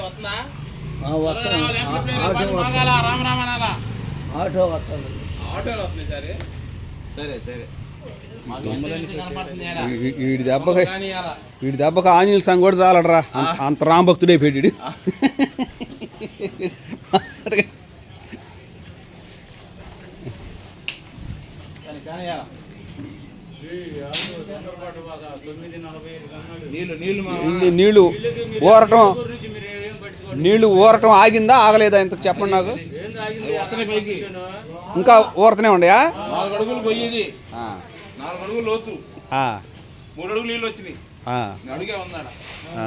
వస్తుందా. ఆటో వస్తాను ఆటోలు వస్తున్నాయి సరే సరే సరే. వీడి దెబ్బకి. వీడి దెబ్బకి ఆంజనేయ సంఘం కూడా చాలడరా. అంత- పెట్టాడు. మా ఇది నీళ్ళు ఊరటం నీళ్ళు ఊరటం ఆగిందా ఆగలేదా? ఇంత చెప్పండి నాకు. ఇంకా ఊరతనే ఉండయా నాలుగు అడుగులు పోయేది. నాలుగు అడుగులు లోతు. ఆ, మూడు అడుగులు నీళ్ళు వచ్చినాయి. ఆ, నేను అడిగే ఉన్నాడ? ఆ.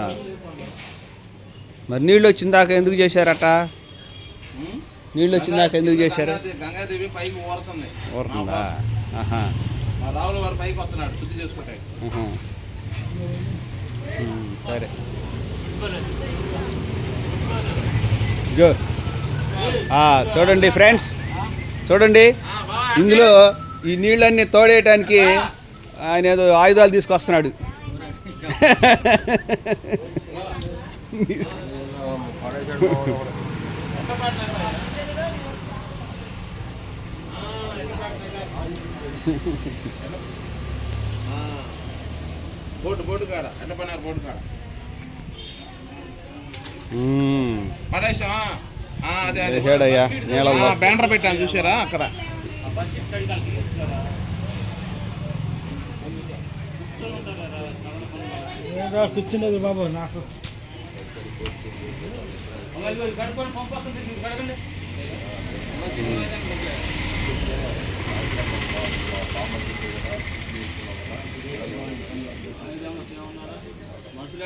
మరి నీళ్ళు వచ్చిందాక ఎందుకు చేశారట? నీళ్ళు వచ్చిందాక ఎందుకు చేశారు? గంగాదేవి పైకి ఊరుతుంది. ఊరుతుందా? ఆహా, మా రావుల వారు పైకి వస్తున్నాడు శుద్ధి చేసుకుంటాయి సరే. చూడండి ఫ్రెండ్స్. చూడండి. ఇందులో ఈ నీళ్ళన్నీ తోడేయటానికి ఆయన ఏదో ఆయుధాలు తీసుకొస్తున్నాడు. బోటు బోటు కాడ ఎండ పడినారు బోటు కాడ ఉమ్, పడేసాం అదే అదే. బ్యానర్ పెట్టాను చూసారా అక్కడ. కూర్చున్నది బాబు నాకు. మనుషులు